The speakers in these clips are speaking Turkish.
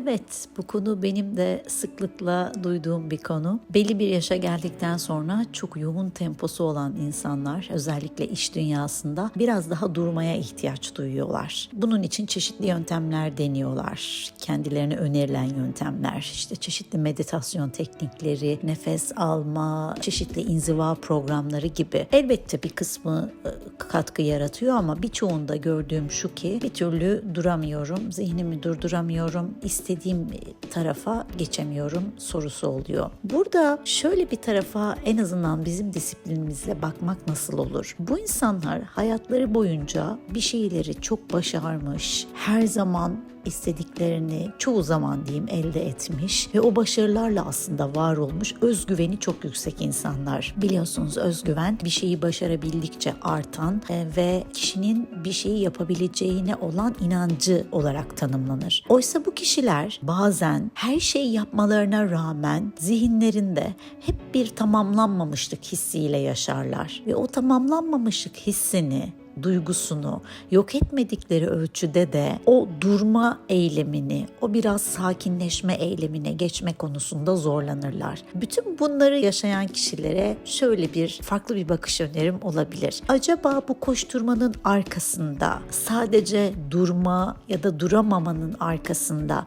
Evet, bu konu benim de sıklıkla duyduğum bir konu. Belli bir yaşa geldikten sonra çok yoğun temposu olan insanlar, özellikle iş dünyasında biraz daha durmaya ihtiyaç duyuyorlar. Bunun için çeşitli yöntemler deniyorlar. Kendilerine önerilen yöntemler, işte çeşitli meditasyon teknikleri, nefes alma, çeşitli inziva programları gibi. Elbette bir kısmı e, katkı yaratıyor ama birçoğunda gördüğüm şu ki bir türlü duramıyorum, zihnimi durduramıyorum, istediğim tarafa geçemiyorum sorusu oluyor. Burada şöyle bir tarafa en azından bizim disiplinimizle bakmak nasıl olur? Bu insanlar hayatları boyunca bir şeyleri çok başarmış, her zaman istediklerini çoğu zaman diyeyim elde etmiş ve o başarılarla aslında var olmuş özgüveni çok yüksek insanlar. Biliyorsunuz özgüven bir şeyi başarabildikçe artan e, ve kişinin bir şeyi yapabileceğine olan inancı olarak tanımlanır. Oysa bu kişiler bazen her şeyi yapmalarına rağmen zihinlerinde hep bir tamamlanmamışlık hissiyle yaşarlar ve o tamamlanmamışlık hissini duygusunu yok etmedikleri ölçüde de o durma eylemini, o biraz sakinleşme eylemine geçme konusunda zorlanırlar. Bütün bunları yaşayan kişilere şöyle bir farklı bir bakış önerim olabilir. Acaba bu koşturmanın arkasında sadece durma ya da duramamanın arkasında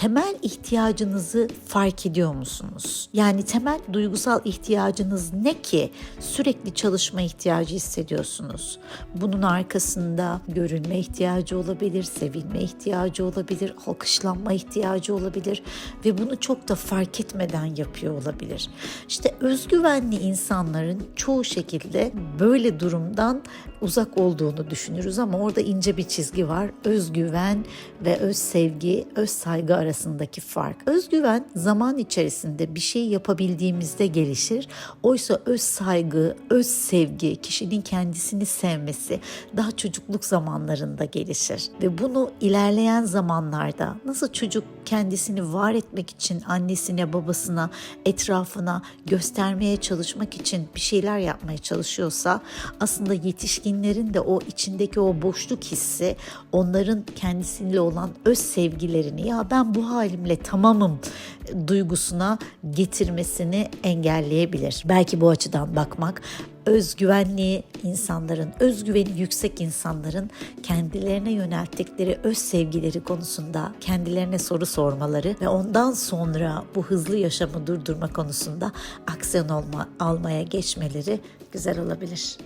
temel ihtiyacınızı fark ediyor musunuz? Yani temel duygusal ihtiyacınız ne ki sürekli çalışma ihtiyacı hissediyorsunuz? Bunun arkasında görünme ihtiyacı olabilir, sevilme ihtiyacı olabilir, alkışlanma ihtiyacı olabilir ve bunu çok da fark etmeden yapıyor olabilir. İşte özgüvenli insanların çoğu şekilde böyle durumdan uzak olduğunu düşünürüz ama orada ince bir çizgi var. Özgüven ve öz sevgi, öz saygı arasındaki fark. Özgüven zaman içerisinde bir şey yapabildiğimizde gelişir. Oysa öz saygı, öz sevgi, kişinin kendisini sevmesi daha çocukluk zamanlarında gelişir. Ve bunu ilerleyen zamanlarda nasıl çocuk kendisini var etmek için annesine, babasına, etrafına göstermeye çalışmak için bir şeyler yapmaya çalışıyorsa aslında yetişkinlerin de o içindeki o boşluk hissi onların kendisiyle olan öz sevgilerini ya ben bu halimle tamamım duygusuna getirmesini engelleyebilir. Belki bu açıdan bakmak özgüvenli insanların, özgüveni yüksek insanların kendilerine yönelttikleri öz sevgileri konusunda kendilerine soru sormaları ve ondan sonra bu hızlı yaşamı durdurma konusunda aksiyon olma, almaya geçmeleri güzel olabilir.